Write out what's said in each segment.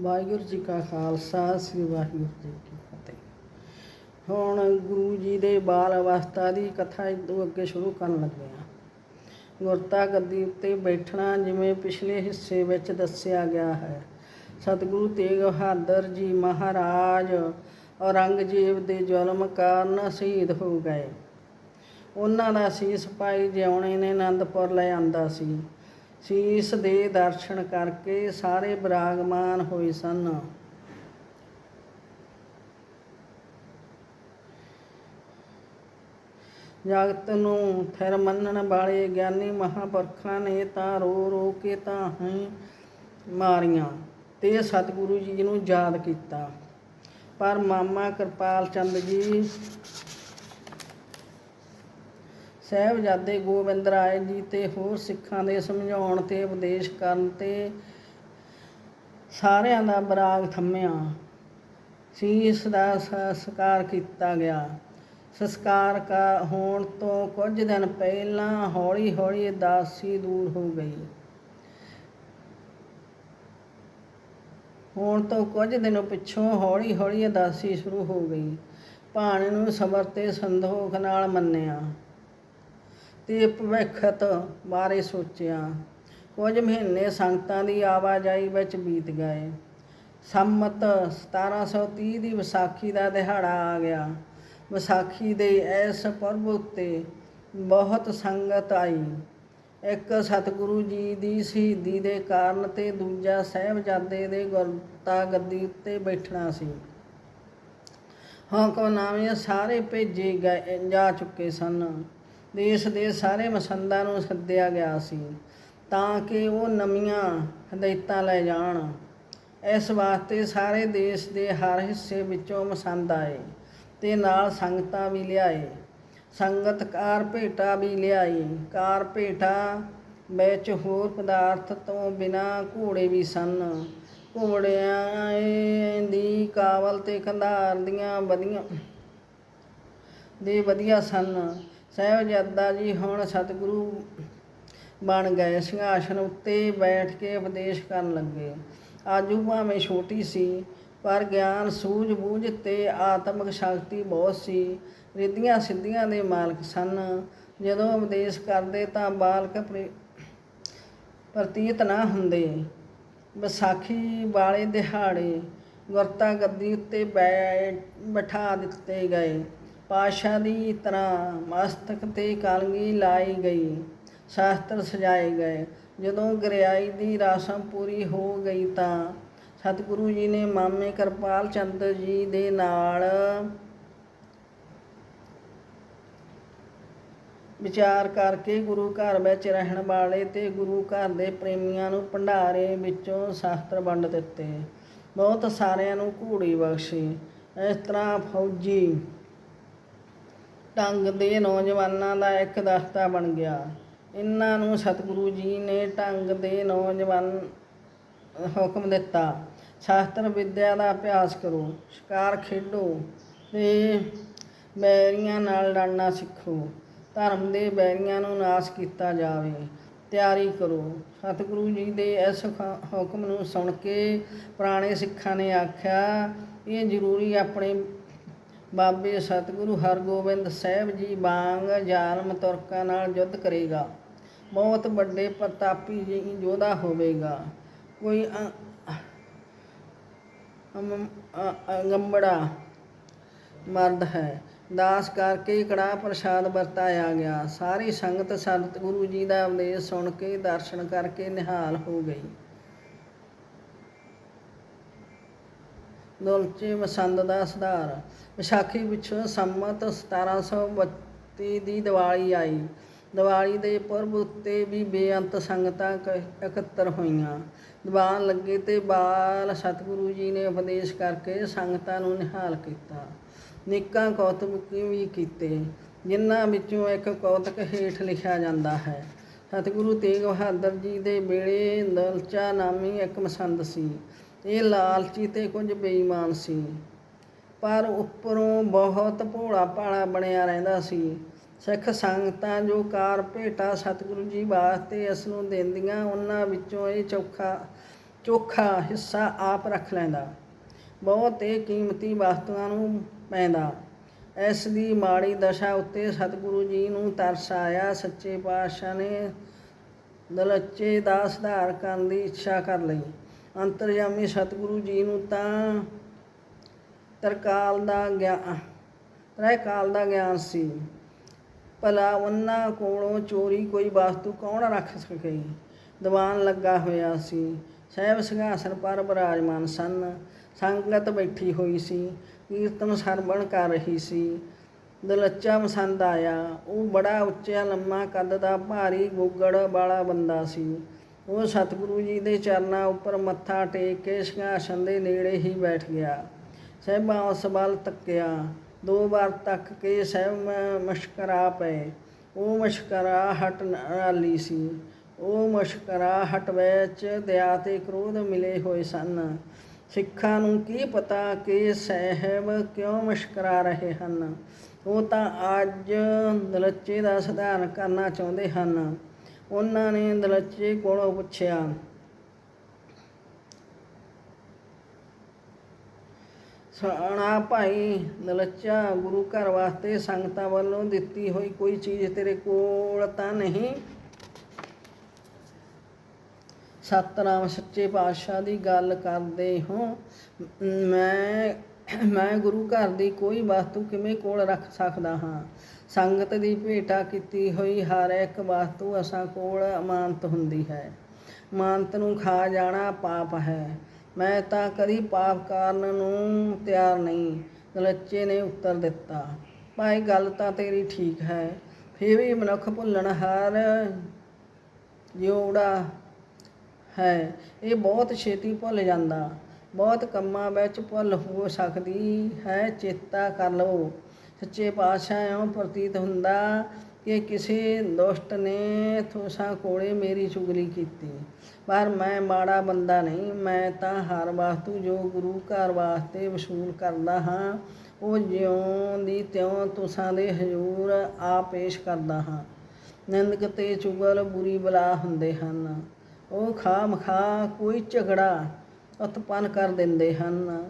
ਵਾਹਿਗੁਰੂ ਜੀ ਕਾ ਖਾਲਸਾ, ਸ੍ਰੀ ਵਾਹਿਗੁਰੂ ਜੀ ਕੀ ਫਤਿਹ। ਹੁਣ ਗੁਰੂ ਜੀ ਦੇ ਬਾਲ ਅਵਸਥਾ ਦੀ ਕਥਾ ਇਦੋਂ ਅੱਗੇ ਸ਼ੁਰੂ ਕਰਨ ਲੱਗੇ ਹਾਂ। ਗੁਰਤਾ ਗੱਦੀ ਉੱਤੇ ਬੈਠਣਾ ਜਿਵੇਂ ਪਿਛਲੇ ਹਿੱਸੇ ਵਿੱਚ ਦੱਸਿਆ ਗਿਆ ਹੈ। ਸਤਿਗੁਰੂ ਤੇਗ ਬਹਾਦਰ ਜੀ ਮਹਾਰਾਜ ਔਰੰਗਜ਼ੇਬ ਦੇ ਜ਼ੁਲਮ ਕਾਰਨ ਸ਼ਹੀਦ ਹੋ ਗਏ। ਉਹਨਾਂ ਦਾ ਸੀਸ ਭਾਈ ਜਿਉਣੇ ਨੇ ਆਨੰਦਪੁਰ ਲੈ ਆਂਦਾ ਸੀ। ਸੀਸ ਦੇ ਦਰਸ਼ਨ ਕਰਕੇ ਸਾਰੇ ਬਰਾਗਮਾਨ ਹੋਏ ਸਨ। ਜਗਤ ਨੂੰ ਥਿਰ ਮੰਨਣ ਵਾਲੇ ਗਿਆਨੀ ਮਹਾਪੁਰਖਾਂ ਨੇ ਤਾਂ ਰੋ ਰੋ ਕੇ ਤਾਂ ਹੀ ਮਾਰੀਆਂ ਤੇ ਸਤਿਗੁਰੂ ਜੀ ਨੂੰ ਯਾਦ ਕੀਤਾ। ਪਰ ਮਾਮਾ ਕਿਰਪਾਲ ਚੰਦ ਜੀ ਸਾਹਿਬਜ਼ਾਦੇ ਗੋਬਿੰਦ ਰਾਏ ਜੀ ਤੇ ਹੋਰ ਸਿੱਖਾਂ ਦੇ ਸਮਝਾਉਣ ਤੇ ਉਪਦੇਸ਼ ਕਰਨ ਤੇ ਸਾਰਿਆਂ ਦਾ ਬਰਾਗ ਥੰਮਿਆ। ਸੀਸ ਦਾ ਸੰਸਕਾਰ ਕੀਤਾ ਗਿਆ। ਸੰਸਕਾਰ ਕਾ ਹੋਣ ਤੋਂ ਕੁਝ ਦਿਨ ਪਹਿਲਾਂ ਹੌਲੀ ਹੌਲੀ ਉਦਾਸੀ ਦੂਰ ਹੋ ਗਈ। ਹੋਣ ਤੋਂ ਕੁਝ ਦਿਨ ਪਿੱਛੋਂ ਹੌਲੀ ਹੌਲੀ ਅਦਾਸੀ ਸ਼ੁਰੂ ਹੋ ਗਈ। ਭਾਣੇ ਨੂੰ ਸਬਰ ਤੇ ਸੰਦੋਖ ਨਾਲ ਮੰਨਿਆ। ਤੇ ਭਵਿੱਖਤ ਬਾਰੇ ਸੋਚਿਆ। ਕੁਝ ਮਹੀਨੇ ਸੰਗਤਾਂ ਦੀ ਆਵਾਜਾਈ ਵਿੱਚ ਬੀਤ ਗਏ। ਸੰਮਤ 1730 ਦੀ ਵਿਸਾਖੀ ਦਾ ਦਿਹਾੜਾ ਆ ਗਿਆ। ਵਿਸਾਖੀ ਦੇ ਇਸ ਪਰਬ ਉੱਤੇ ਬਹੁਤ ਸੰਗਤ ਆਈ। ਇੱਕ ਸਤਿਗੁਰੂ ਜੀ ਦੀ ਸ਼ਹੀਦੀ ਦੇ ਕਾਰਨ ਤੇ ਦੂਜਾ ਸਾਹਿਬਜ਼ਾਦੇ ਦੇ ਗੁਰਤਾ ਗੱਦੀ ਉੱਤੇ ਬੈਠਣਾ ਸੀ। ਹੁਕਮਨਾਮੇ ਸਾਰੇ ਭੇਜੇ ਗਏ, ਜਾ ਚੁੱਕੇ ਸਨ। ਦੇਸ਼ ਦੇ ਸਾਰੇ ਮਸੰਦਾਂ ਨੂੰ ਸੱਦਿਆ ਗਿਆ ਸੀ, ਤਾਂ ਕਿ ਉਹ ਨਵੀਆਂ ਹਦਾਇਤਾਂ ਲੈ ਜਾਣ। ਇਸ ਵਾਸਤੇ ਸਾਰੇ ਦੇਸ਼ ਦੇ ਹਰ ਹਿੱਸੇ ਵਿੱਚੋਂ ਮਸੰਦ ਆਏ ਤੇ ਨਾਲ ਸੰਗਤਾਂ ਵੀ ਲਿਆਏ। ਸੰਗਤ ਕਾਰ ਭੇਟਾ ਵੀ ਲਿਆਈ। ਕਾਰ ਭੇਟਾ ਵਿੱਚ ਹੋਰ ਪਦਾਰਥ ਤੋਂ ਬਿਨਾ ਘੋੜੇ ਵੀ ਸਨ। ਘੋੜਿਆਂ ਦੀ ਕਾਵਲ ਤੇ ਕੰਧਾਰ ਦੀਆਂ ਵਧੀਆਂ, ਦੇ ਵਧੀਆ ਸਨ। ਸਾਹਿਬਜ਼ਾਦਾ ਜੀ ਹੁਣ ਸਤਿਗੁਰੂ ਬਣ ਗਏ, ਸਿੰਘਾਸਨ ਉੱਤੇ ਬੈਠ ਕੇ ਉਪਦੇਸ਼ ਕਰਨ ਲੱਗੇ। ਆਜੂ ਭਾਵੇਂ ਛੋਟੀ ਸੀ, ਪਰ ਗਿਆਨ, ਸੂਝ-ਬੂਝ ਤੇ ਆਤਮਿਕ ਸ਼ਕਤੀ ਬਹੁਤ ਸੀ। ਰਿੱਧੀਆਂ ਸਿੱਧੀਆਂ ਦੇ ਮਾਲਕ ਸਨ। ਜਦੋਂ ਉਪਦੇਸ਼ ਕਰਦੇ ਤਾਂ ਬਾਲਕ ਪ੍ਰਤੀਤ ਨਾ ਹੁੰਦੇ। ਵਿਸਾਖੀ ਵਾਲੇ ਦਿਹਾੜੇ ਗੁਰਤਾ ਗੱਦੀ ਉੱਤੇ ਬਿਠਾ ਦਿੱਤੇ ਗਏ। ਪਾਸ਼ਾ ਦੀ ਤਰ੍ਹਾਂ ਮਸਤਕ ਤੇ ਕਾਲਗੀ ਲਾਈ ਗਈ, ਸ਼ਾਸਤਰ ਸਜਾਏ ਗਏ। ਜਦੋਂ ਗਰਿਆਈ ਦੀ ਰਸਮ ਪੂਰੀ ਹੋ ਗਈ ਤਾਂ ਸਤਿਗੁਰੂ ਜੀ ਨੇ ਮਾਮੇ ਕਿਰਪਾਲ ਚੰਦ ਜੀ ਦੇ ਨਾਲ ਵਿਚਾਰ ਕਰਕੇ ਗੁਰੂ ਘਰ ਵਿੱਚ ਰਹਿਣ ਵਾਲੇ ਤੇ ਗੁਰੂ ਘਰ ਦੇ ਪ੍ਰੇਮੀਆਂ ਨੂੰ ਭੰਡਾਰੇ ਵਿੱਚੋਂ ਸ਼ਾਸਤਰ ਵੰਡ ਦਿੱਤੇ। ਬਹੁਤ ਸਾਰਿਆਂ ਨੂੰ ਘੂੜੀ ਬਖਸ਼ੀ। ਇਸ ਤਰ੍ਹਾਂ ਫੌਜੀ ਢੰਗ ਦੇ ਨੌਜਵਾਨਾਂ ਦਾ ਇੱਕ ਦਸਤਾ ਬਣ ਗਿਆ। ਇਹਨਾਂ ਨੂੰ ਸਤਿਗੁਰੂ ਜੀ ਨੇ ਢੰਗ ਦੇ ਨੌਜਵਾਨ ਹੁਕਮ ਦਿੱਤਾ। ਸ਼ਾਸਤਰ ਵਿੱਦਿਆ ਦਾ ਅਭਿਆਸ ਕਰੋ, ਸ਼ਿਕਾਰ ਖੇਡੋ ਤੇ ਬੈਰੀਆਂ ਨਾਲ ਲੜਨਾ ਸਿੱਖੋ। ਧਰਮ ਦੇ ਬੈਰੀਆਂ ਨੂੰ ਨਾਸ਼ ਕੀਤਾ ਜਾਵੇ। ਤਿਆਰੀ ਕਰੋ। ਸਤਿਗੁਰੂ ਜੀ ਦੇ ਇਸ ਹੁਕਮ ਨੂੰ ਸੁਣ ਕੇ ਪੁਰਾਣੇ ਸਿੱਖਾਂ ਨੇ ਆਖਿਆ, ਇਹ ਜ਼ਰੂਰੀ ਆਪਣੇ ਬਾਬੇ ਸਤਿਗੁਰੂ ਹਰਗੋਬਿੰਦ ਸਾਹਿਬ ਜੀ ਵਾਂਗ ਜ਼ਾਲਮ ਤੁਰਕਾਂ ਨਾਲ ਯੁੱਧ ਕਰੇਗਾ। ਬਹੁਤ ਵੱਡੇ ਪ੍ਰਤਾਪੀ ਜੀ ਯੋਧਾ ਹੋਵੇਗਾ। ਕੋਈ ਗੰਬੜਾ ਮਰਦ ਹੈ। ਦਾਸ ਕਰਕੇ ਕੜਾ ਪ੍ਰਸ਼ਾਦ ਵਰਤਾਇਆ ਗਿਆ। ਸਾਰੀ ਸੰਗਤ ਸਤਿਗੁਰੂ ਜੀ ਦਾ ਉਪਦੇਸ਼ ਸੁਣ ਕੇ ਦਰਸ਼ਨ ਕਰਕੇ ਨਿਹਾਲ ਹੋ ਗਈ। ਦੁਲਚੇ ਮਸੰਦ ਦਾ ਸੁਧਾਰ। ਵਿਸਾਖੀ ਪਿੱਛੋਂ ਸੰਮਤ 1732 ਦੀ ਦੀਵਾਲੀ ਆਈ। ਦੀਵਾਲੀ ਦੇ ਪੁਰਬ ਉੱਤੇ ਵੀ ਬੇਅੰਤ ਸੰਗਤਾਂ ਇਕੱਤਰ ਹੋਈਆਂ। ਦੀਵਾਨ ਲੱਗੇ ਤੇ ਬਾਲ ਸਤਿਗੁਰੂ ਜੀ ਨੇ ਉਪਦੇਸ਼ ਕਰਕੇ ਸੰਗਤਾਂ ਨੂੰ ਨਿਹਾਲ ਕੀਤਾ। ਨਿੱਕਾਂ ਕੌਤਕ ਵੀ ਕੀਤੇ, ਜਿਨ੍ਹਾਂ ਵਿੱਚੋਂ ਇੱਕ ਕੌਤਕ ਹੇਠ ਲਿਖਿਆ ਜਾਂਦਾ ਹੈ। ਸਤਿਗੁਰੂ ਤੇਗ ਬਹਾਦਰ ਜੀ ਦੇ ਵੇਲੇ ਦਲਚਾ ਨਾਮੀ ਇੱਕ ਮਸੰਦ ਸੀ। ਇਹ ਲਾਲਚੀ ਤੇ ਕੁਝ ਬੇਈਮਾਨ ਸੀ। ਪਰ ਉੱਪਰੋਂ ਬਹੁਤ ਭੋਲਾ ਭਾਲਾ ਬਣਿਆ ਰਹਿੰਦਾ ਸੀ। ਸਿੱਖ ਸੰਗਤਾਂ ਜੋ ਕਾਰ ਭੇਟਾ ਸਤਿਗੁਰੂ ਜੀ ਵਾਸਤੇ ਇਸ ਨੂੰ ਦਿੰਦੀਆਂ, ਉਹਨਾਂ ਵਿੱਚੋਂ ਇਹ ਚੌਖਾ, ਚੋਖਾ ਹਿੱਸਾ ਆਪ ਰੱਖ ਲੈਂਦਾ। ਬਹੁਤ ਹੀ ਕੀਮਤੀ ਵਸਤੂਆਂ ਨੂੰ ਪੈਂਦਾ। ਇਸ ਦੀ ਮਾੜੀ ਦਸ਼ਾ ਉੱਤੇ ਸਤਿਗੁਰੂ ਜੀ ਨੂੰ ਤਰਸ ਆਇਆ। ਸੱਚੇ ਪਾਤਸ਼ਾਹ ਨੇ ਦਲੱਚੇ ਦਾ ਸੁਧਾਰ ਕਰਨ ਦੀ ਇੱਛਾ ਕਰ ਲਈ। ਅੰਤਰਜਾਮੀ ਸਤਿਗੁਰੂ ਜੀ ਨੂੰ ਤਾਂ ਤਰਕਾਲ ਦਾ ਗਿਆਨ ਤ੍ਰੈ ਦਾ ਗਿਆਨ ਸੀ। ਭਲਾ ਉਹਨਾਂ ਕੋਲੋਂ ਚੋਰੀ ਕੋਈ ਵਸਤੂ ਕੌਣ ਰੱਖ ਸਕੇ? ਦੀਵਾਨ ਲੱਗਾ ਹੋਇਆ ਸੀ। ਸਹਿਬ ਸਿੰਘਾਸਨ ਪਰ ਬਰਾਜਮਾਨ ਸਨ। ਸੰਗਤ ਬੈਠੀ ਹੋਈ ਸੀ। ਕੀਰਤਨ ਸਰਵਣ ਕਰ ਰਹੀ ਸੀ। ਦਲੱਚਾ ਪਸੰਦ ਆਇਆ। ਉਹ ਬੜਾ ਉੱਚਾ ਲੰਮਾ ਕੱਦ ਦਾ ਭਾਰੀ ਗੁੱਗੜ ਵਾਲਾ ਬੰਦਾ ਸੀ। ਉਹ ਸਤਿਗੁਰੂ ਜੀ ਦੇ ਚਰਨਾਂ ਉੱਪਰ ਮੱਥਾ ਟੇਕ ਕੇ ਸਿੰਘਾਸਨ ਦੇ ਨੇੜੇ ਹੀ ਬੈਠ ਗਿਆ। ਸਹਿਬਾਂ ਉਸ ਵੱਲ ਤੱਕਿਆ। ਦੋ ਵਾਰ ਤੱਕ ਕੇ ਸਹਿਬ ਮਸਕਰਾ ਪਏ। ਉਹ ਮੁਸ਼ਕਰਾ ਹਟ ਨਾਲੀ ਸੀ। ਉਹ ਮੁਸ਼ਕਰਾ ਹਟ ਵਿੱਚ ਦਇਆ ਤੇ ਕ੍ਰੋਧ ਮਿਲੇ ਹੋਏ ਸਨ। ਸਿੱਖਾਂ ਨੂੰ ਕੀ ਪਤਾ ਕਿ ਸਹਿਬ ਕਿਉਂ ਮੁਸ਼ਕਰਾ ਰਹੇ ਹਨ। ਉਹ ਤਾਂ ਅੱਜ ਦਲੱਚੇ ਦਾ ਸਧਾਰਨ ਕਰਨਾ ਚਾਹੁੰਦੇ ਹਨ। ਉਹਨਾਂ ਨੇ ਦਲੱਚੇ ਕੋਲੋਂ ਪੁੱਛਿਆ ਸਾਣਾ ਭਾਈ, ਦਲੱਚਾ ਗੁਰੂ ਘਰ ਵਾਸਤੇ ਸੰਗਤਾਂ ਵੱਲੋਂ ਦਿੱਤੀ ਹੋਈ ਕੋਈ ਚੀਜ਼ ਤੇਰੇ ਕੋਲ ਤਾਂ ਨਹੀਂ? ਸਤਨਾਮ ਸੱਚੇ ਪਾਤਸ਼ਾਹ ਦੀ ਗੱਲ ਕਰਦੇ ਹੋ। ਮੈਂ ਮੈਂ ਗੁਰੂ ਘਰ ਦੀ ਕੋਈ ਵਸਤੂ ਕਿਵੇਂ ਕੋਲ ਰੱਖ ਸਕਦਾ ਹਾਂ? ਸੰਗਤ ਦੀ ਭੇਟਾ ਕੀਤੀ ਹੋਈ ਹਰ ਇੱਕ ਵਸਤੂ ਅਸਾਂ ਕੋਲ ਅਮਾਨਤ ਹੁੰਦੀ ਹੈ। ਮਾਨਤ ਨੂੰ ਖਾ ਜਾਣਾ ਪਾਪ ਹੈ। ਮੈਂ ਤਾਂ ਕਦੀ ਪਾਪ ਕਰਨ ਨੂੰ ਤਿਆਰ ਨਹੀਂ ਦਲੱਚੇ ਨੇ ਉੱਤਰ ਦਿੱਤਾ। ਭਾਈ ਗੱਲ ਤਾਂ ਤੇਰੀ ਠੀਕ ਹੈ, ਫਿਰ ਵੀ ਮਨੁੱਖ ਭੁੱਲਣ ਹਾਰ ਜਿਉੜਾ ਹੈ। ਇਹ ਬਹੁਤ ਛੇਤੀ ਭੁੱਲ ਜਾਂਦਾ, ਬਹੁਤ ਕੰਮਾਂ ਵਿੱਚ ਭੁੱਲ ਹੋ ਸਕਦੀ ਹੈ, ਚੇਤਾ ਕਰ ਲਓ ਸੱਚੇ ਪਾਤਸ਼ਾਹ ਇਉਂ ਪ੍ਰਤੀਤ ਹੁੰਦਾ ਕਿ ਕਿਸੇ ਦੁਸ਼ਟ ਨੇ ਥੋਸਾ ਕੋਲੇ ਮੇਰੀ ਚੁਗਲੀ ਕੀਤੀ। ਪਰ ਮੈਂ ਮਾੜਾ ਬੰਦਾ ਨਹੀਂ, ਮੈਂ ਤਾਂ ਹਰ ਵਸਤੂ ਜੋ ਗੁਰੂ ਘਰ ਵਾਸਤੇ ਵਸੂਲ ਕਰਦਾ ਹਾਂ, ਉਹ ਜਿਉਂ ਦੀ ਤਿਉਂ ਤੁਸਾਂ ਦੇ ਹਜ਼ੂਰ ਆ ਪੇਸ਼ ਕਰਦਾ ਹਾਂ। ਨਿੰਦਕ ਤੇ ਚੁਗਲ ਬੁਰੀ ਬਲਾ ਹੁੰਦੇ ਹਨ। ਉਹ ਖਾਮ ਖਾ ਕੋਈ ਝਗੜਾ ਉਤਪੰਨ ਕਰ ਦਿੰਦੇ ਹਨ।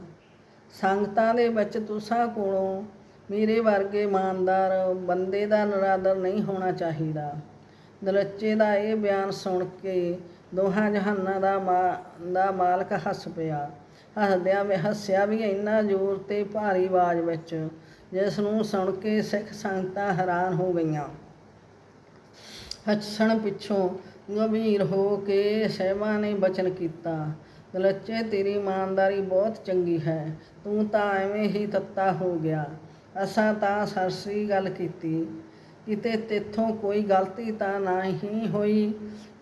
ਸੰਗਤਾਂ ਦੇ ਵਿੱਚ ਤੁਸਾਂ ਕੋਲੋਂ ਮੇਰੇ ਵਰਗੇ ਇਮਾਨਦਾਰ ਬੰਦੇ ਦਾ ਨਰਾਦਰ ਨਹੀਂ ਹੋਣਾ ਚਾਹੀਦਾ। ਦਲੱਚੇ ਦਾ ਇਹ ਬਿਆਨ ਸੁਣ ਕੇ ਦੋਹਾਂ ਜਹਾਨਾਂ ਦਾ ਮਾ- ਦਾ ਮਾਲਕ ਹੱਸ ਪਿਆ। ਹੱਸਦਿਆਂ ਵੀ ਹੱਸਿਆ ਵੀ ਇੰਨਾ ਜ਼ੋਰ ਤੇ ਭਾਰੀ ਆਵਾਜ਼ ਵਿੱਚ, ਜਿਸ ਨੂੰ ਸੁਣ ਕੇ ਸਿੱਖ ਸੰਗਤਾਂ ਹੈਰਾਨ ਹੋ ਗਈਆਂ। ਹੱਸਣ ਪਿੱਛੋਂ ਗੰਭੀਰ ਹੋ ਕੇ ਸਹਿਬਾਂ ਨੇ ਬਚਨ ਕੀਤਾ, ਦਲੱਚੇ, ਤੇਰੀ ਇਮਾਨਦਾਰੀ ਬਹੁਤ ਚੰਗੀ ਹੈ। ਤੂੰ ਤਾਂ ਐਵੇਂ ਹੀ ਤੱਤਾ ਹੋ ਗਿਆ। ਅਸਾਂ ਤਾਂ ਸਰਸਰੀ ਗੱਲ ਕੀਤੀ। ਕਿਤੇ ਤੇਥੋਂ ਕੋਈ ਗਲਤੀ ਤਾਂ ਨਹੀਂ ਹੋਈ,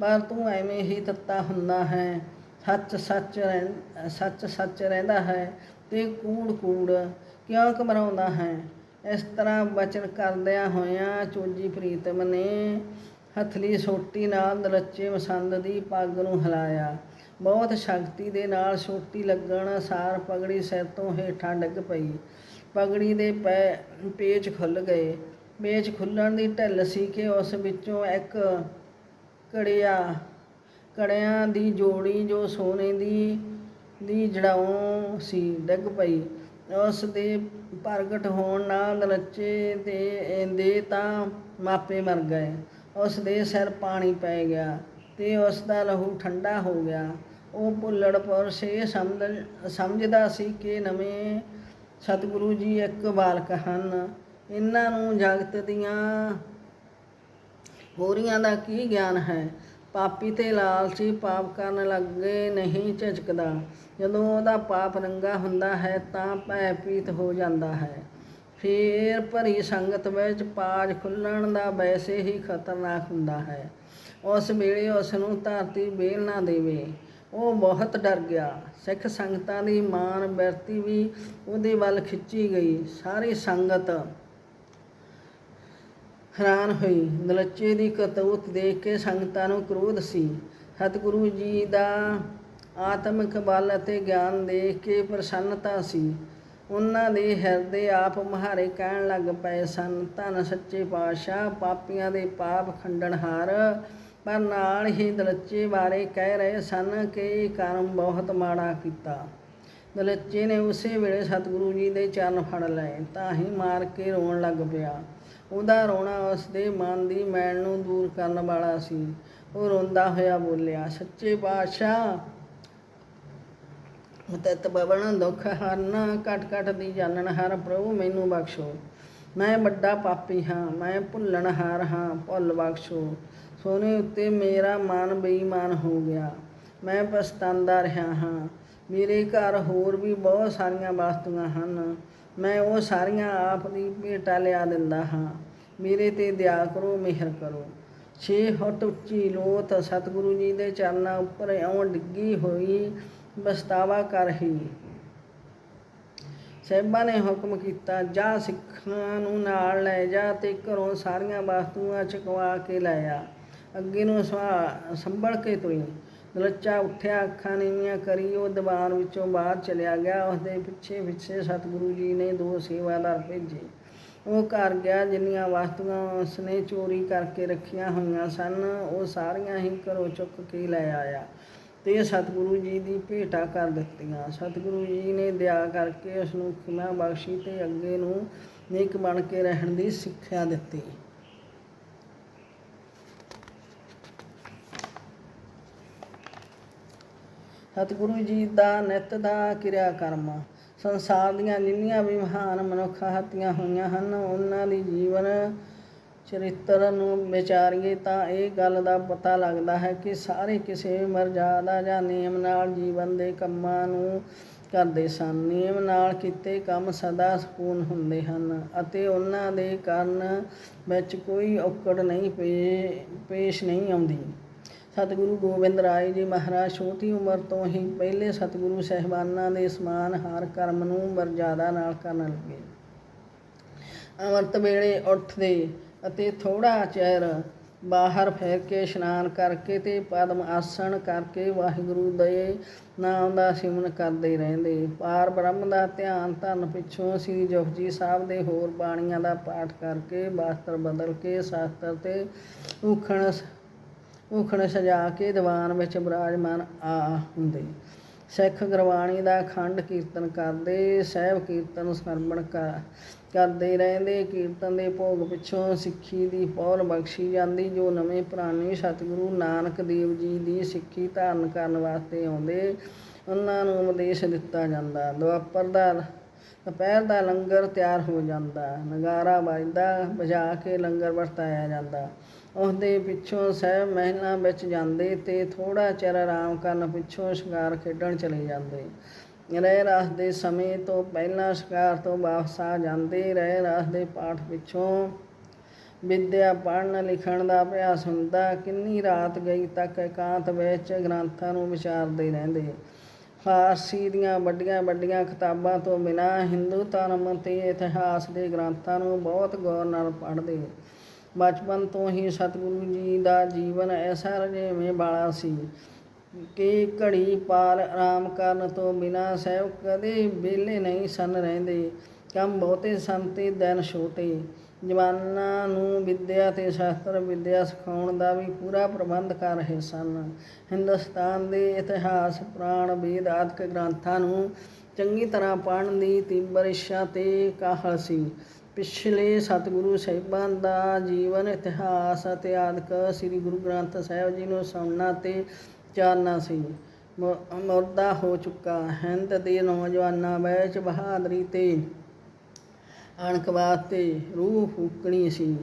ਪਰ ਤੂੰ ਐਵੇਂ ਹੀ ਤੱਤਾ ਹੁੰਦਾ ਹੈ। ਸੱਚ ਸੱਚ ਰਹਿ, ਸੱਚ ਸੱਚ ਰਹਿੰਦਾ ਹੈ ਤੇ ਕੂੜ ਕੂੜ ਕਿਉਂ ਘਬਰਾਉਂਦਾ ਹੈ? ਇਸ ਤਰ੍ਹਾਂ ਬਚਨ ਕਰਦਿਆਂ ਹੋਇਆਂ ਚੋਜੀ ਪ੍ਰੀਤਮ ਨੇ ਹਥਲੀ ਸੋਟੀ ਨਾਲ ਦਲੱਚੇ ਮਸੰਦ ਦੀ ਪੱਗ ਨੂੰ ਹਿਲਾਇਆ। ਬਹੁਤ ਸ਼ਕਤੀ ਦੇ ਨਾਲ ਸੋਟੀ ਲੱਗਣ ਸਾਰ ਪਗੜੀ ਸਿਰ ਤੋਂ ਹੇਠਾਂ ਡਿੱਗ ਪਈ। ਪਗੜੀ ਦੇ ਪੈ, ਪੇਚ ਖੁੱਲ ਗਏ। ਪੇਚ ਖੁੱਲਣ ਦੀ ਢਿੱਲ ਸੀ ਕਿ ਉਸ ਵਿੱਚੋਂ ਇੱਕ ਕੜਿਆ ਕੜਿਆਂ ਦੀ ਜੋੜੀ ਜੋ ਸੋਨੇ ਦੀ ਦੀ ਜੜਾਉਂ ਸੀ, ਡਿੱਗ ਪਈ। ਉਸ ਦੇ ਪ੍ਰਗਟ ਹੋਣ ਨਾਲ ਦਲੱਚੇ ਦੇ ਦੇ ਤਾਂ ਮਾਪੇ ਮਰ ਗਏ। ਉਸ ਦੇ ਸਿਰ ਪਾਣੀ ਪੈ ਗਿਆ ਤੇ ਉਸ ਦਾ ਲਹੂ ਠੰਡਾ ਹੋ ਗਿਆ। ਉਹ ਭੁੱਲੜ ਪੁਰਸ਼ ਇਹ ਸਮਝ, ਸਮਝਦਾ ਸੀ ਕਿ ਨਵੇਂ ਸਤਿਗੁਰੂ ਜੀ ਇੱਕ ਬਾਲਕ ਹਨ, ਇਹਨਾਂ ਨੂੰ ਜਗਤ ਦੀਆਂ ਹੋਰੀਆਂ ਦਾ ਕੀ ਗਿਆਨ ਹੈ? ਪਾਪੀ ਤੇ ਲਾਲਚੀ ਪਾਪ ਕਰਨ ਲੱਗੇ ਨਹੀਂ ਝਿਜਕਦਾ। ਜਦੋਂ ਉਹਦਾ ਪਾਪ ਰੰਗਾ ਹੁੰਦਾ ਹੈ ਤਾਂ ਭੈ ਪੀਤ ਹੋ ਜਾਂਦਾ ਹੈ। ਫੇਰ ਭਰੀ ਸੰਗਤ ਵਿੱਚ ਪਾਜ ਖੁੱਲਣ ਦਾ ਵੈਸੇ ਹੀ ਖਤਰਨਾਕ ਹੁੰਦਾ ਹੈ। ਉਸ ਵੇਲੇ ਉਸ ਨੂੰ ਧਰਤੀ ਬੇਲ ਨਾ ਦੇਵੇ। ਉਹ ਬਹੁਤ ਡਰ ਗਿਆ। ਸਿੱਖ ਸੰਗਤਾਂ ਦੀ ਮਾਨ ਬਿਰਤੀ ਵੀ ਉਹਦੇ ਵੱਲ ਖਿੱਚੀ ਗਈ। ਸਾਰੀ ਸੰਗਤ ਹੈਰਾਨ ਹੋਈ। ਦਲੱਚੇ ਦੀ ਕਰਤੂਤ ਦੇਖ ਕੇ ਸੰਗਤਾਂ ਨੂੰ ਕ੍ਰੋਧ ਸੀ। ਸਤਿਗੁਰੂ ਜੀ ਦਾ ਆਤਮਿਕ ਬਲ ਅਤੇ ਗਿਆਨ ਦੇਖ ਕੇ ਪ੍ਰਸੰਨਤਾ ਸੀ। ਉਹਨਾਂ ਦੇ ਹਿਰਦੇ ਆਪ ਮਹਾਰੇ ਕਹਿਣ ਲੱਗ ਪਏ ਸਨ, ਧੰਨ ਸੱਚੇ ਪਾਤਸ਼ਾਹ, ਪਾਪੀਆਂ ਦੇ ਪਾਪ ਖੰਡਣਹਾਰ ਪਰ ਨਾਲ ਹੀ ਦਲੱਚੇ ਬਾਰੇ ਕਹਿ ਰਹੇ ਸਨ ਕਿ ਇਹ ਕਰਮ ਬਹੁਤ ਮਾੜਾ ਕੀਤਾ। ਦਲੱਚੇ ਨੇ ਉਸੇ ਵੇਲੇ ਸਤਿਗੁਰੂ ਜੀ ਦੇ ਚਰਨ ਫੜ ਲਏ, ਤਾਂ ਹੀ ਮਾਰ ਕੇ ਰੋਣ ਲੱਗ ਪਿਆ। ਉਹਦਾ ਰੋਣਾ ਉਸ ਦੇ ਮਨ ਦੀ ਮੈਲ ਨੂੰ ਦੂਰ ਕਰਨ ਵਾਲਾ ਸੀ। ਉਹ ਰੋਂਦਾ ਹੋਇਆ ਬੋਲਿਆ, ਸੱਚੇ ਪਾਤਸ਼ਾਹ, ਤਤ ਬਵਨ ਦੁਖ ਹਰਨ ਕਟ ਕਟ ਦੀ ਜਾਣਨ, ਹਰ ਪ੍ਰਭੂ ਮੈਨੂੰ ਬਖਸ਼ੋ। ਮੈਂ ਵੱਡਾ ਪਾਪੀ ਹਾਂ, ਮੈਂ ਭੁੱਲਣਹਾਰ ਹਾਂ, ਭੁੱਲ ਬਖਸ਼ੋ। ਸੋਨੇ ਉੱਤੇ ਮੇਰਾ ਮਨ ਬੇਈਮਾਨ ਹੋ ਗਿਆ। ਮੈਂ ਪਛਤਾਉਂਦਾ ਰਿਹਾ ਹਾਂ। ਮੇਰੇ ਘਰ ਹੋਰ ਵੀ ਬਹੁਤ ਸਾਰੀਆਂ ਵਸਤੂਆਂ ਹਨ। ਮੈਂ ਉਹ ਸਾਰੀਆਂ ਆਪ ਦੀ ਭੇਟਾ ਲਿਆ ਦਿੰਦਾ ਹਾਂ। ਮੇਰੇ ਤੇ ਦਇਆ ਕਰੋ, ਮਿਹਰ ਕਰੋ। ਛੇ ਫੁੱਟ ਉੱਚੀ ਲੋਤ ਸਤਿਗੁਰੂ ਜੀ ਦੇ ਚਰਨਾਂ ਉੱਪਰ ਇਉਂ ਡਿੱਗੀ ਹੋਈ ਬਸਤਾਵਾ ਕਰ ਹੀ। ਸਾਹਿਬਾਂ ਨੇ ਹੁਕਮ ਕੀਤਾ, ਜਾ ਸਿੱਖਾਂ ਨੂੰ ਨਾਲ ਲੈ ਜਾ ਤੇ ਘਰੋਂ ਸਾਰੀਆਂ ਵਸਤੂਆਂ ਚਕਵਾ ਕੇ ਲੈ ਆ। ਅੱਗੇ ਨੂੰ ਸਵਾ- ਸੰਭਲ ਕੇ ਤੁਰੀ। ਲੱਚਾ ਉੱਠਿਆ, ਅੱਖਾਂ ਨੀਵੀਆਂ ਕਰੀ, ਉਹ ਦੀਵਾਨ ਵਿੱਚੋਂ ਬਾਹਰ ਚਲਿਆ ਗਿਆ। ਉਸਦੇ ਪਿੱਛੇ ਪਿੱਛੇ ਸਤਿਗੁਰੂ ਜੀ ਨੇ ਦੋ ਸੇਵਾਦਾਰ ਭੇਜੇ। ਉਹ ਘਰ ਗਿਆ, ਜਿੰਨੀਆਂ ਵਸਤੂਆਂ ਉਸਨੇ ਚੋਰੀ ਕਰਕੇ ਰੱਖੀਆਂ ਹੋਈਆਂ ਸਨ, ਉਹ ਸਾਰੀਆਂ ਹੀ ਘਰੋਂ ਚੁੱਕ ਕੇ ਲੈ ਆਇਆ ਤੇ ਸਤਿਗੁਰੂ ਜੀ ਦੀ ਭੇਟਾ ਕਰ ਦਿੱਤੀਆਂ। ਸਤਿਗੁਰੂ ਜੀ ਨੇ ਦਇਆ ਕਰਕੇ ਉਸ ਨੂੰ ਖਿਮਾ ਬਖਸ਼ੀ ਤੇ ਅੱਗੇ ਨੂੰ ਨੇਕ ਬਣ ਕੇ ਰਹਿਣ ਦੀ ਸਿੱਖਿਆ ਦਿੱਤੀ। ਸਤਿਗੁਰੂ ਜੀ ਦਾ ਨਿਤ ਦਾ ਕਿਰਿਆ ਕਰਮ। ਸੰਸਾਰ ਦੀਆਂ ਜਿੰਨੀਆਂ ਵੀ ਮਹਾਨ ਮਨੁੱਖਾਂ ਹੱਤੀਆਂ ਹੋਈਆਂ ਹਨ, ਉਹਨਾਂ ਦੀ ਜੀਵਨ ਚਰਿੱਤਰ ਨੂੰ ਵਿਚਾਰੀਏ ਤਾਂ ਇਹ ਗੱਲ ਦਾ ਪਤਾ ਲੱਗਦਾ ਹੈ ਕਿ ਸਾਰੇ ਕਿਸੇ ਮਰਜ਼ਾਦਾ ਜਾਂ ਨਿਯਮ ਨਾਲ ਜੀਵਨ ਦੇ ਕੰਮਾਂ ਨੂੰ ਕਰਦੇ ਸਨ। ਨਿਯਮ ਨਾਲ ਕੀਤੇ ਕੰਮ ਸਦਾ ਸਕੂਨ ਹੁੰਦੇ ਹਨ ਅਤੇ ਉਹਨਾਂ ਦੇ ਕਾਰਨ ਵਿੱਚ ਕੋਈ ਔਕੜ ਨਹੀਂ, ਪੇ- ਪੇਸ਼ ਨਹੀਂ ਆਉਂਦੀ। ਸਤਿਗੁਰੂ ਗੋਬਿੰਦ ਰਾਏ ਜੀ ਮਹਾਰਾਜ, ਛੋਟੀ ਉਮਰ ਤੋਂ ਹੀ ਪਹਿਲੇ ਸਤਿਗੁਰੂ ਸਹਿਬਾਨਾਂ ਦੇ ਸਮਾਨ ਹਰ ਕਰਮ ਨੂੰ ਮਰਜ਼ਾਦਾ ਨਾਲ ਕਰਨ ਲੱਗੇ। ਅੰਮ੍ਰਿਤ ਵੇਲੇ ਉੱਠਦੇ ਅਤੇ ਥੋੜਾ ਚਿਰ ਬਾਹਰ ਫੇਰ ਕੇ ਇਸ਼ਨਾਨ ਕਰਕੇ ਤੇ ਪਦਮ ਆਸਣ ਕਰਕੇ ਵਾਹਿਗੁਰੂ ਦੇ ਨਾਮ ਦਾ ਸਿਮਰਨ ਕਰਦੇ ਰਹਿੰਦੇ। ਪਾਰ ਬ੍ਰਹਮ ਦਾ ਧਿਆਨ ਧਰਨ ਪਿੱਛੋਂ ਸ੍ਰੀ ਜਪਜੀ ਸਾਹਿਬ ਦੇ ਹੋਰ ਬਾਣੀਆਂ ਦਾ ਪਾਠ ਕਰਕੇ ਬਾਸਤਰ ਬਦਲ ਕੇ ਸ਼ਾਸਤਰ ਤੇ ਉਖਣ ਉਖਣ ਸਜਾ ਕੇ ਦੀਵਾਨ ਵਿੱਚ ਬਿਰਾਜਮਾਨ ਆ ਹੁੰਦੇ। ਸਿੱਖ ਗੁਰਬਾਣੀ ਦਾ ਖੰਡ ਕੀਰਤਨ ਕਰਦੇ, ਸਹਿਬ ਕੀਰਤਨ ਸਰਵਣ ਕਰ- ਕਰਦੇ ਰਹਿੰਦੇ। ਕੀਰਤਨ ਦੇ ਭੋਗ ਪਿੱਛੋਂ ਸਿੱਖੀ ਦੀ ਪੌਲ ਬਖਸ਼ੀ ਜਾਂਦੀ, ਜੋ ਨਵੇਂ ਪੁਰਾਣੇ ਸਤਿਗੁਰੂ ਨਾਨਕ ਦੇਵ ਜੀ ਦੀ ਸਿੱਖੀ ਧਾਰਨ ਕਰਨ ਵਾਸਤੇ ਆਉਂਦੇ, ਉਹਨਾਂ ਨੂੰ ਉਪਦੇਸ਼ ਦਿੱਤਾ ਜਾਂਦਾ। ਦੁਆਪਰ ਦਾ, ਦੁਪਹਿਰ ਦਾ ਲੰਗਰ ਤਿਆਰ ਹੋ ਜਾਂਦਾ। ਨਗਾਰਾ ਵੱਜਦਾ, ਵਜਾ ਕੇ ਲੰਗਰ ਵਰਤਾਇਆ ਜਾਂਦਾ। ਉਸਦੇ ਪਿੱਛੋਂ ਸਹਿਬ ਮਹਿਲਾਂ ਵਿੱਚ ਜਾਂਦੇ ਤੇ ਥੋੜਾ ਚਿਰ ਆਰਾਮ ਕਰਨ ਪਿੱਛੋਂ ਸ਼ਿਕਾਰ ਖੇਡਣ ਚਲੇ ਜਾਂਦੇ। ਰਹਿ ਰਾਸ ਦੇ ਸਮੇਂ ਤੋਂ ਪਹਿਲਾਂ ਸ਼ਿਕਾਰ ਤੋਂ ਵਾਪਸ ਆ ਜਾਂਦੇ। ਰਹਿ ਰਾਸ ਦੇ ਪਾਠ ਪਿੱਛੋਂ ਵਿਦਿਆ ਪੜ੍ਹਨ, ਲਿਖਣ ਦਾ ਅਭਿਆਸ ਹੁੰਦਾ। ਕਿੰਨੀ ਰਾਤ ਗਈ ਤੱਕ ਇਕਾਂਤ ਵਿੱਚ ਗ੍ਰੰਥਾਂ ਨੂੰ ਵਿਚਾਰਦੇ ਰਹਿੰਦੇ। ਫਾਰਸੀ ਦੀਆਂ ਵੱਡੀਆਂ ਵੱਡੀਆਂ ਕਿਤਾਬਾਂ ਤੋਂ ਬਿਨਾਂ ਹਿੰਦੂ ਧਰਮ ਤੇ ਇਤਿਹਾਸ ਦੇ ਗ੍ਰੰਥਾਂ ਨੂੰ ਬਹੁਤ ਗੌਰ ਨਾਲ ਪੜ੍ਹਦੇ। ਬਚਪਨ ਤੋਂ ਹੀ ਸਤਿਗੁਰੂ ਜੀ ਦਾ ਜੀਵਨ ਐਸਾ ਰਜੇਵੇਂ ਵਾਲਾ ਸੀ ਕਿ ਘੜੀ ਪਾਰ ਆਰਾਮ ਕਰਨ ਤੋਂ ਬਿਨਾਂ ਸਹਿਬ ਕਦੇ ਵਿਹਲੇ ਨਹੀਂ ਸਨ ਰਹਿੰਦੇ। ਕੰਮ ਬਹੁਤੇ ਸਨ ਤੇ ਦਿਨ ਛੋਟੇ। ਜਵਾਨਾਂ ਨੂੰ ਵਿੱਦਿਆ ਤੇ ਸ਼ਾਸਤਰ ਵਿੱਦਿਆ ਸਿਖਾਉਣ ਦਾ ਵੀ ਪੂਰਾ ਪ੍ਰਬੰਧ ਕਰ ਰਹੇ ਸਨ। ਹਿੰਦੁਸਤਾਨ ਦੇ ਇਤਿਹਾਸ, ਪੁਰਾਣ, ਵੇਦ ਆਦਿਕ ਗ੍ਰੰਥਾਂ ਨੂੰ ਚੰਗੀ ਤਰ੍ਹਾਂ ਪੜ੍ਹਨ ਦੀ ਤੀਬਰ ਇੱਛਾ ਤੇ ਕਾਹਲ ਸੀ। ਪਿਛਲੇ ਸਤਿਗੁਰੂ ਸਾਹਿਬਾਂ ਦਾ ਜੀਵਨ ਇਤਿਹਾਸ ਅਤੇ ਆਦਿਕ ਸ੍ਰੀ ਗੁਰੂ ਗ੍ਰੰਥ ਸਾਹਿਬ ਜੀ ਨੂੰ ਸੁਣਨਾ ਤੇ ਚਾਰਨਾ ਸੀ। ਮੁ- ਮੁਰਦਾ ਹੋ ਚੁੱਕਾ। ਹਿੰਦ ਦੇ ਨੌਜਵਾਨਾਂ ਵਿੱਚ ਬਹਾਦਰੀ ਤੇ ਅਣਖ ਵਾਸਤੇ ਰੂਹ ਫੂਕਣੀ ਸੀ।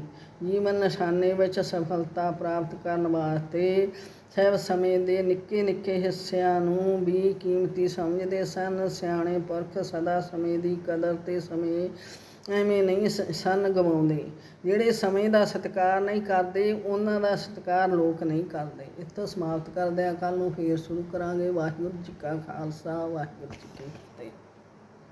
ਜੀਵਨ ਨਿਸ਼ਾਨੇ ਵਿੱਚ ਸਫਲਤਾ ਪ੍ਰਾਪਤ ਕਰਨ ਵਾਸਤੇ ਸਹਿਬ ਸਮੇਂ ਦੇ ਨਿੱਕੇ ਨਿੱਕੇ ਹਿੱਸਿਆਂ ਨੂੰ ਵੀ ਕੀਮਤੀ ਸਮਝਦੇ ਸਨ। ਸਿਆਣੇ ਪੁਰਖ ਸਦਾ ਸਮੇਂ ਦੀ ਕਦਰ ਤੇ ਸਮੇਂ ਐਵੇਂ ਨਹੀਂ ਸ- ਸਨ ਗਵਾਉਂਦੇ। ਜਿਹੜੇ ਸਮੇਂ ਦਾ ਸਤਿਕਾਰ ਨਹੀਂ ਕਰਦੇ, ਉਹਨਾਂ ਦਾ ਸਤਿਕਾਰ ਲੋਕ ਨਹੀਂ ਕਰਦੇ। ਇੱਥੋਂ ਸਮਾਪਤ ਕਰਦੇ ਹਾਂ ਕੱਲ ਨੂੰ ਫੇਰ ਸ਼ੁਰੂ ਕਰਾਂਗੇ। ਵਾਹਿਗੁਰੂ ਜੀ ਕਾ ਖਾਲਸਾ, ਵਾਹਿਗੁਰੂ ਜੀ ਕੀ ਫਤਿਹ।